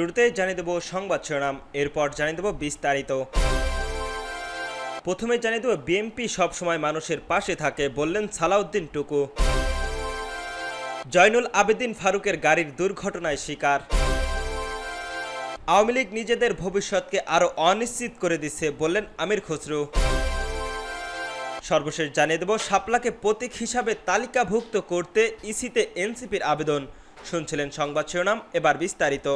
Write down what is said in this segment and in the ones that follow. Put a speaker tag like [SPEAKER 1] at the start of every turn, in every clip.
[SPEAKER 1] শুরুতেই জানিয়ে দেব সংবাদ শিরোনাম, এরপর জানিয়ে দেব বিস্তারিত। প্রথমে জানিয়ে দেব, বিএনপি সবসময় মানুষের পাশে থাকে বললেন সালাউদ্দিন টুকু। জয়নুল আবেদিন ফারুকের গাড়ির দুর্ঘটনায় শিকার। আওয়ামী লীগ নিজেদের ভবিষ্যৎকে আরও অনিশ্চিত করে দিচ্ছে বললেন আমির খসরু। সর্বশেষ জানিয়ে দেব, শাপলাকে প্রতীক হিসাবে তালিকাভুক্ত করতে ইসিতে এনসিপির আবেদন। শুনছিলেন সংবাদ শিরোনাম, এবার বিস্তারিত।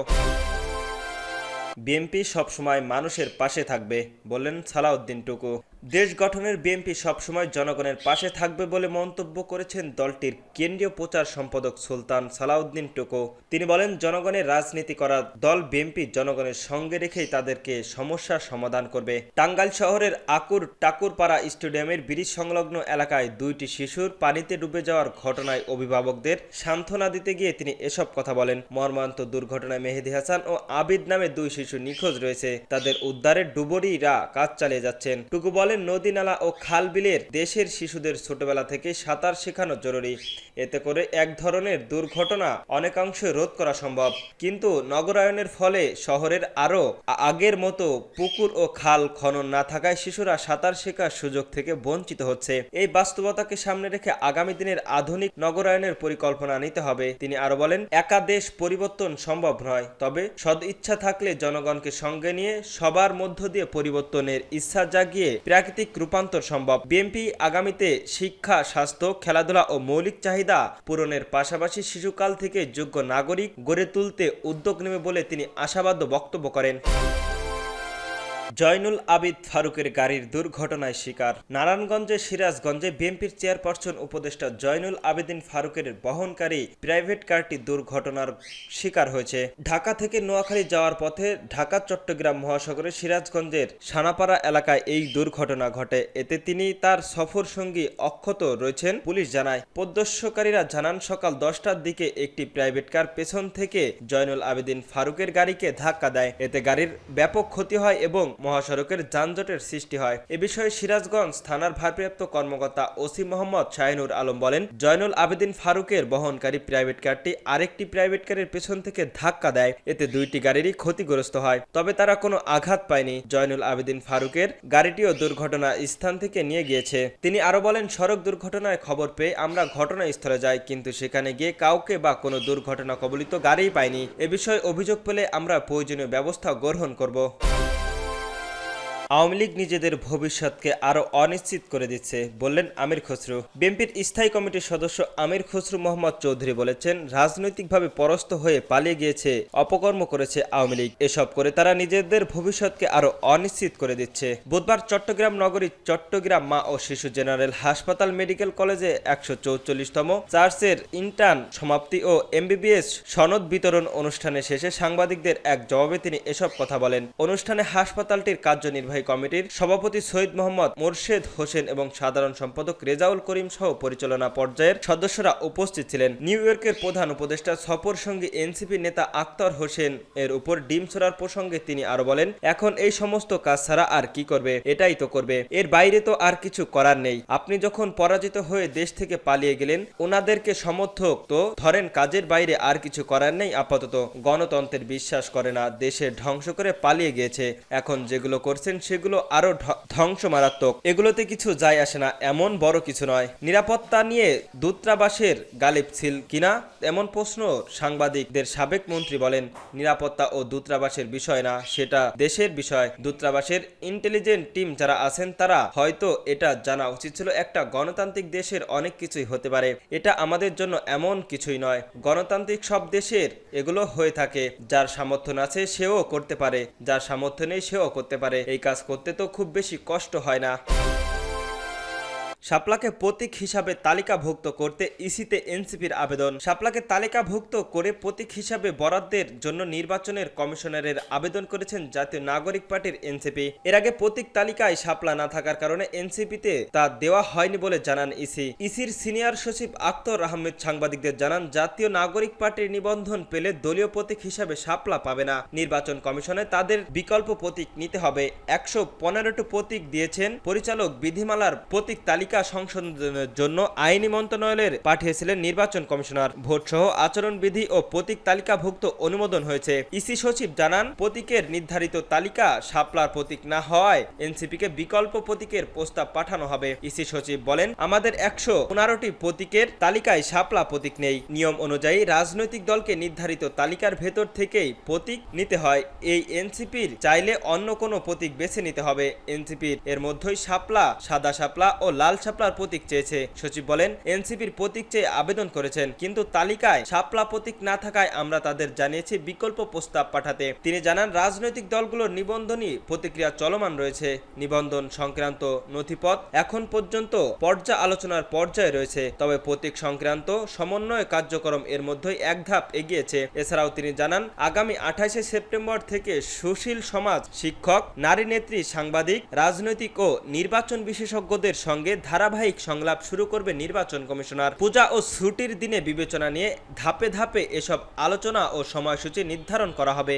[SPEAKER 1] বিএনপি সবসময় মানুষের পাশে থাকবে বললেন সালাউদ্দিন টুকু। দেশ গঠনের বিএনপি সবসময় জনগণের পাশে থাকবে বলে মন্তব্য করেছেন দলটির কেন্দ্রীয় প্রচার সম্পাদক সুলতান সালাউদ্দিন টুকু। তিনি বলেন, জনগণের রাজনীতি করা দল বিএনপি জনগণের সঙ্গে রেখেই তাদেরকে সমস্যার সমাধান করবে। টাঙ্গাইল শহরের আকুর টাকুরপাড়া স্টেডিয়ামের ব্রিজ সংলগ্ন এলাকায় দুইটি শিশুর পানিতে ডুবে যাওয়ার ঘটনায় অভিভাবকদের সান্ত্বনা দিতে গিয়ে তিনি এসব কথা বলেন। মর্মান্ত দুর্ঘটনায় মেহেদি হাসান ও আবিদ নামে দুই শিশু নিখোঁজ রয়েছে। তাদের উদ্ধারে ডুবুরিরা কাজ চালিয়ে যাচ্ছেন। টুকু বলেন নদী নালা ও খাল বিলের দেশের শিশুদের ছোটবেলা থেকে সাঁতার শেখানো জরুরি। এতে করে এক ধরনের দুর্ঘটনা অনেকাংশে রোধ করা সম্ভব। কিন্তু নগরায়নের ফলে শহরের আরও আগের মতো পুকুর ও খাল খনন না থাকায় শিশুরা সাঁতার শেখার সুযোগ থেকে বঞ্চিত হচ্ছে। এই বাস্তবতাকে সামনে রেখে আগামী দিনের আধুনিক নগরায়নের পরিকল্পনা নিতে হবে। তিনি আরও বলেন, একা দেশ পরিবর্তন সম্ভব নয়, তবে সদ ইচ্ছা থাকলে জনগণকে সঙ্গে নিয়ে সবার মধ্য দিয়ে পরিবর্তনের ইচ্ছা জাগিয়ে প্রাকৃতিক রূপান্তর সম্ভব। বিএনপি আগামীতে শিক্ষা, স্বাস্থ্য, খেলাধুলা ও মৌলিক চাহিদা পূরণের পাশাপাশি শিশুকাল থেকে যোগ্য নাগরিক গড়ে তুলতে উদ্যোগ নেবে বলে তিনি আশাবাদ বক্তব্য করেন। জয়নুল আবিদ ফারুকের গাড়ির দুর্ঘটনায় শিকার। নারায়ণগঞ্জের সিরাজগঞ্জে বিএনপির চেয়ারপারসন উপদেষ্টা জয়নুল আবেদিন ফারুকের বহনকারী প্রাইভেট কারটি দুর্ঘটনার শিকার হয়েছে। ঢাকা থেকে নোয়াখালী যাওয়ার পথে ঢাকা, চট্টগ্রাম মহাসাগরে সিরাজগঞ্জের সানাপাড়া এলাকায় এই দুর্ঘটনা ঘটে। এতে তিনি তার সফর সঙ্গী অক্ষত রয়েছেন পুলিশ জানায়। পদ্মস্যকারীরা জানান, সকাল দশটার দিকে একটি প্রাইভেট কার পেছন থেকে জয়নুল আবেদিন ফারুকের গাড়িকে ধাক্কা দেয়। এতে গাড়ির ব্যাপক ক্ষতি হয় এবং মহাসড়কের যানজটের সৃষ্টি হয়। এ বিষয়ে সিরাজগঞ্জ থানার ভারপ্রাপ্ত কর্মকর্তা ওসি মোহাম্মদ শাহিনুর আলম বলেন, জয়নুল আবেদিন ফারুকের বহনকারী প্রাইভেট কারটি আরেকটি প্রাইভেট কারের পেছন থেকে ধাক্কা দেয়। এতে দুইটি গাড়িরই ক্ষতিগ্রস্ত হয়। তবে তারা কোনো আঘাত পায়নি। জয়নুল আবেদিন ফারুকের গাড়িটিও দুর্ঘটনা স্থান থেকে নিয়ে গিয়েছে। তিনি আরও বলেন, সড়ক দুর্ঘটনায় খবর পেয়ে আমরা ঘটনাস্থলে যাই, কিন্তু সেখানে গিয়ে কাউকে বা কোনো দুর্ঘটনা কবলিত গাড়িই পাইনি। এ বিষয়ে অভিযোগ পেলে আমরা প্রয়োজনীয় ব্যবস্থা গ্রহণ করব। আওয়ামী লীগ নিজেদের ভবিষ্যৎকে আরও অনিশ্চিত করে দিচ্ছে, বললেন আমির খসরু। বিএনপির স্থায়ী কমিটির সদস্য আমির খসরু মোহাম্মদ চৌধুরী বলেছেন, রাজনৈতিকভাবে পরস্ত হয়ে পালিয়ে গিয়েছে, অপকর্ম করেছে আওয়ামী লীগ। এসব করে তারা নিজেদের ভবিষ্যৎকে আরও অনিশ্চিত করে দিচ্ছে। বুধবার চট্টগ্রাম নগরীর চট্টগ্রাম মা ও শিশু জেনারেল হাসপাতাল মেডিকেল কলেজে একশো চৌচল্লিশতম চার্চের ইন্টার্ন সমাপ্তি ও এমবিবিএস সনদ বিতরণ অনুষ্ঠানে শেষে সাংবাদিকদের এক জবাবে তিনি এসব কথা বলেন। অনুষ্ঠানে হাসপাতালটির কার্যনির্বাহী কমিটির সভাপতি সৈয়দ মোহাম্মদ মোরশেদ হোসেন এবং সাধারণ সম্পাদক রেজাউল করিম সহ পরিচালনা পর্যায়ের সদস্যরা উপস্থিত ছিলেন। নিউ ইয়র্কের প্রধান উপদেষ্টা সফর সঙ্গী এনসিপি নেতা আক্তার হোসেন এর উপর ডিম ছোড়ার প্রসঙ্গে তিনি আরও বলেন, এখন এই সমস্ত কাজ ছাড়া আর কি করবে? এটাই তো করবে। এর বাইরে তো আর কিছু করার নেই। আপনি যখন পরাজিত হয়ে দেশ থেকে পালিয়ে গেলেন, ওনাদেরকে সমর্থক তো। ধরেন কাজের বাইরে আর কিছু করার নেই, আপাতত। গণতন্ত্রের বিশ্বাস করে না, দেশে ধ্বংস করে পালিয়ে গিয়েছে। এখন যেগুলো করছেন সেগুলো আরও ধ্বংস মারাত্মক। এগুলোতে কিছু যায় আসে না, এমন বড় কিছু নয়। নিরাপত্তা নিয়ে দূতাবাসের গালিব ছিল কিনা, এমন প্রশ্ন সাংবাদিকদের সাবেক মন্ত্রী বলেন, নিরাপত্তা ও দূতাবাসের বিষয় না, সেটা দেশের বিষয়। দূতাবাসের ইন্টেলিজেন্ট টিম যারা আছেন, তারা হয়তো এটা জানা উচিত ছিল, একটা গণতান্ত্রিক দেশের অনেক কিছুই হতে পারে। এটা আমাদের জন্য এমন কিছুই নয়। গণতান্ত্রিক সব দেশের এগুলো হয়ে থাকে। যার সামর্থ্য আছে, সেও করতে পারে। যার সামর্থ্য নেই, সেও করতে পারে। এই কাজ করতে তো খুব বেশি কষ্ট হয় না। শাপলাকে প্রতীক হিসাবে তালিকাভুক্ত করতে ইসিতে এনসিপির আবেদন। শাপলাকে তালিকাভুক্ত করে প্রতীক হিসাবে বরাদ্দের জন্য নির্বাচনের কমিশনারের আবেদন করেছেন জাতীয় নাগরিক পার্টির এনসিপি। এর আগে প্রতীক তালিকায় শাপলা না থাকার কারণে এনসিপিতে তা দেওয়া হয়নি বলে জানান ইসি। ইসির সিনিয়র সচিব আক্তর আহমেদ সাংবাদিকদের জানান, জাতীয় নাগরিক পার্টির নিবন্ধন পেলে দলীয় প্রতীক হিসাবে শাপলা পাবে না। নির্বাচন কমিশনে তাদের বিকল্প প্রতীক নিতে হবে। একশো পনেরোটি প্রতীক দিয়েছেন পরিচালক বিধিমালার প্রতীক তালিকা তালিকা সংশোধনের জন্য আইনি মন্ত্রণালয়ের পাঠিয়েছিলেন নির্বাচন কমিশনার। ভোট সহ আচরণবিধি ও প্রতীক তালিকাভুক্ত অনুমোদন হয়েছে। ইসি সচিব জানান, প্রতীকের নির্ধারিত তালিকা শাপলার প্রতীক না হওয়ায় এনসিপিকে বিকল্প প্রতীকের প্রস্তাব পাঠানো হবে। ইসি সচিব বলেন, আমাদের একশো পনেরোটি প্রতীকের তালিকায় শাপলা প্রতীক নেই। নিয়ম অনুযায়ী রাজনৈতিক দলকে নির্ধারিত তালিকার ভেতর থেকেই প্রতীক নিতে হয়। এই এনসিপির চাইলে অন্য কোনো প্রতীক বেছে নিতে হবে। এনসিপির এর মধ্যেই শাপলা, সাদা শাপলা ও লাল শাপলার প্রতীক চেয়েছে। সচিব বলেন, এনসিপির প্রতীক চেয়ে আবেদন করেছেন, কিন্তু তালিকায় শাপলা প্রতীক না থাকায় আমরা তাদের জানিয়েছি বিকল্প প্রস্তাব পাঠাতে। তিনি জানান, রাজনৈতিক দলগুলোর নিবন্ধনই প্রতিক্রিয়া চলমান রয়েছে। নিবন্ধন সংক্রান্ত নথিপথ এখন পর্যন্ত পর্যা আলোচনার পর্যায়ে রয়েছে। তবে প্রতীক সংক্রান্ত সমন্বয় কার্যক্রম এর মধ্যেই এক ধাপ এগিয়েছে। এছাড়াও তিনি জানান, আগামী আঠাশে সেপ্টেম্বর থেকে সুশীল সমাজ শিক্ষক, নারী নেত্রী, সাংবাদিক, রাজনৈতিক ও নির্বাচন বিশেষজ্ঞদের সঙ্গে ধারাবাহিক সংলাপ শুরু করবে নির্বাচন কমিশনার। পূজা ও ছুটির দিনে বিবেচনা নিয়ে ধাপে ধাপে এসব আলোচনা ও সময়সূচি নির্ধারণ করা হবে।